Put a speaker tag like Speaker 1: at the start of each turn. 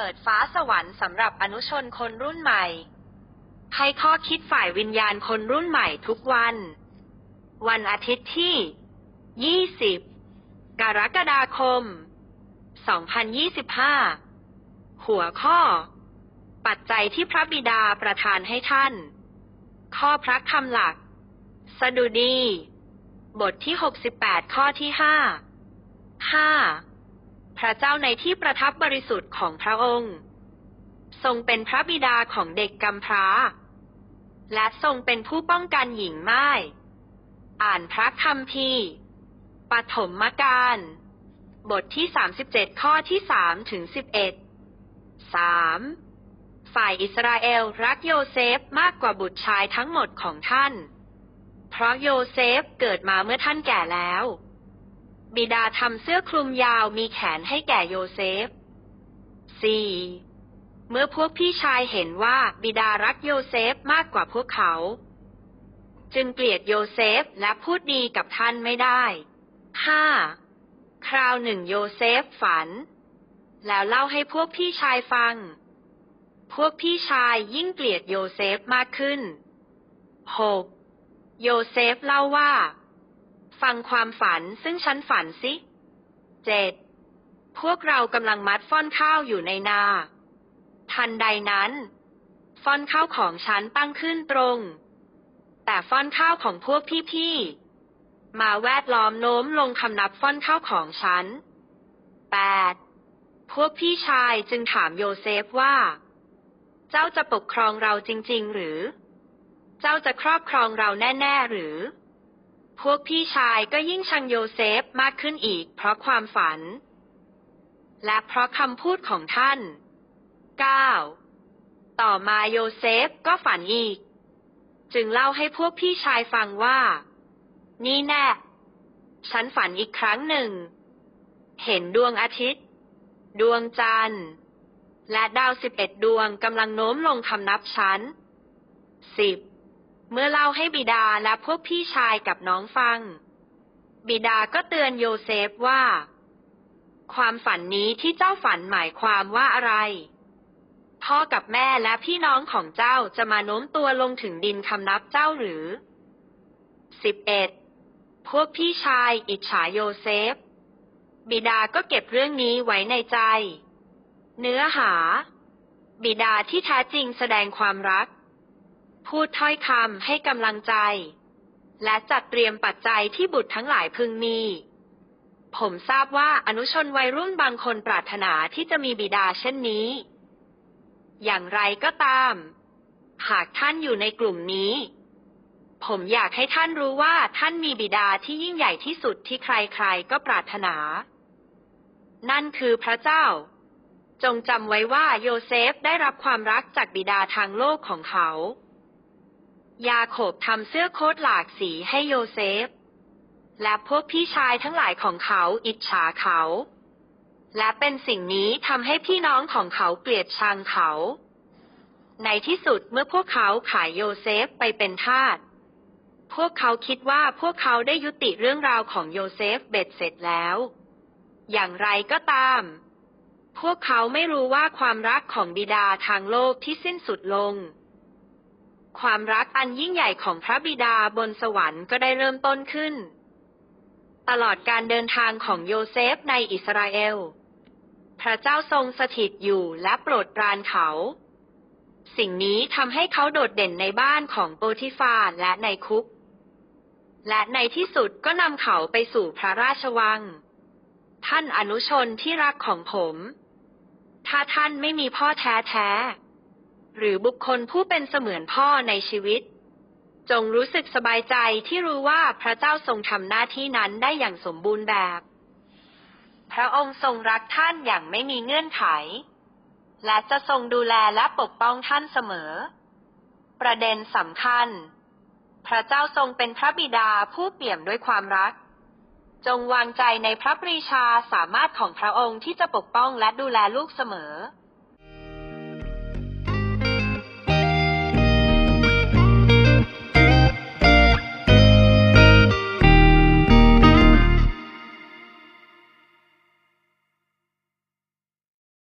Speaker 1: เปิดฟ้าสวรรค์สำหรับอนุชนคนรุ่นใหม่ ให้ข้อคิดฝ่ายวิญญาณคนรุ่นใหม่ทุกวัน วันอาทิตย์ที่ 20 กรกฎาคม 2025 หัวข้อ ปัจจัยที่พระบิดาประทานให้ท่าน ข้อพระคำหลัก สดุดี บทที่ 68 ข้อที่ 5 5. พระเจ้าในที่ประทับบริสุทธิ์ของพระองค์ ทรงเป็นพระบิดาของเด็กกำพร้า และทรงเป็นผู้ป้องกันหญิงไม้ อ่านพระคัมภีร์ปฐมกาลบทที่ 37 ข้อที่ 3 ถึง 11 3. ฝ่ายอิสราเอลรักโยเซฟมากกว่าบุตรชายทั้งหมดของท่าน เพราะโยเซฟเกิดมาเมื่อท่านแก่แล้ว บิดาทำเสื้อคลุมยาวมีแขนให้แก่โยเซฟ 4. เมื่อพวกพี่ชายเห็นว่าบิดารักโยเซฟมากกว่าพวกเขา จึงเกลียดโยเซฟและพูดดีกับท่านไม่ได้ 5. คราวหนึ่งโยเซฟฝัน แล้วเล่าให้พวกพี่ชายฟัง พวกพี่ชายยิ่งเกลียดโยเซฟมากขึ้น 6. โยเซฟเล่าว่า ฟังความฝันซึ่งฉันฝันสิ 7. พวกเรากำลังมัดฟ่อนข้าวอยู่ในนา ทันใดนั้น ฟ่อนข้าวของฉันตั้งขึ้นตรง แต่ฟ่อนข้าวของพวกพี่ๆมาแวดล้อมโน้มลงคำนับฟ่อนข้าวของฉัน 8. พวกพี่ชายจึงถามโยเซฟว่า เจ้าจะปกครองเราจริง ๆ หรือ เจ้าจะครอบครองเราแน่ ๆ หรือ พวกพี่ชายก็ยิ่งชังโยเซฟมากขึ้นอีก เพราะความฝัน และเพราะคำพูดของท่าน 9. ต่อมาโยเซฟก็ฝันอีก จึงเล่าให้พวกพี่ชายฟังว่า นี่แน่ ฉันฝันอีกครั้งหนึ่ง เห็นดวงอาทิตย์ ดวงจันทร์ และดาวสิบเอ็ดดวงกำลังโน้มลงคำนับชั้นสิบ เมื่อเล่าให้บิดาและพวกพี่ชายกับน้องฟัง บิดาก็เตือนโยเซฟว่า ความฝันนี้ที่เจ้าฝันหมายความว่าอะไร พ่อกับแม่และพี่น้องของเจ้าจะมาโน้มตัวลงถึงดินคำนับเจ้าหรือสิบเอ็ดพวกพี่ชายอิจฉาโยเซฟ บิดาก็เก็บเรื่องนี้ไว้ในใจ เนื้อหา บิดาที่แท้จริงแสดงความรัก พูดถ้อยคำให้กำลังใจ และจัดเตรียมปัจจัยที่บุตรทั้งหลายพึงมี ผมทราบว่าอนุชนวัยรุ่นบางคนปรารถนาที่จะมีบิดาเช่นนี้ อย่างไรก็ตาม หากท่านอยู่ในกลุ่มนี้ ผมอยากให้ท่านรู้ว่าท่านมีบิดาที่ยิ่งใหญ่ที่สุดที่ใครๆก็ปรารถนา นั่นคือพระเจ้าจงจำไว้ว่าโยเซฟได้รับความรักจากบิดาทางโลกของเขา ยาโขบทำเสื้อโค้ทหลากสีให้โยเซฟ และพวกพี่ชายทั้งหลายของเขาอิจฉาเขา และเป็นสิ่งนี้ทำให้พี่น้องของเขาเกลียดชังเขา ในที่สุดเมื่อพวกเขาขายโยเซฟไปเป็นทาสพวกเขาคิดว่าพวกเขาได้ยุติเรื่องราวของโยเซฟเบ็ดเสร็จแล้ว อย่างไรก็ตาม พวกเขาไม่รู้ว่าความรักของบิดาทางโลกที่สิ้นสุดลง ความรักอันยิ่งใหญ่ของพระบิดาบนสวรรค์ก็ได้เริ่มต้นขึ้น ตลอดการเดินทางของโยเซฟในอิสราเอล พระเจ้าทรงสถิตอยู่และโปรดปรานเขา สิ่งนี้ทำให้เขาโดดเด่นในบ้านของโปติฟาและในคุก และในที่สุดก็นำเขาไปสู่พระราชวัง ท่านอนุชนที่รักของผม ถ้าท่านไม่มีพ่อแท้แท้ หรือบุคคลผู้เป็นเสมือนพ่อในชีวิต จงรู้สึกสบายใจที่รู้ว่าพระเจ้าทรงทำหน้าที่นั้นได้อย่างสมบูรณ์แบบ พระองค์ทรงรักท่านอย่างไม่มีเงื่อนไข และจะทรงดูแลและปกป้องท่านเสมอ ประเด็นสำคัญ พระเจ้าทรงเป็นพระบิดาผู้เปี่ยมด้วยความรักจงวางใจในพระปรีชาสามารถของพระองค์ที่จะปกป้องและดูแลลูกเสมอ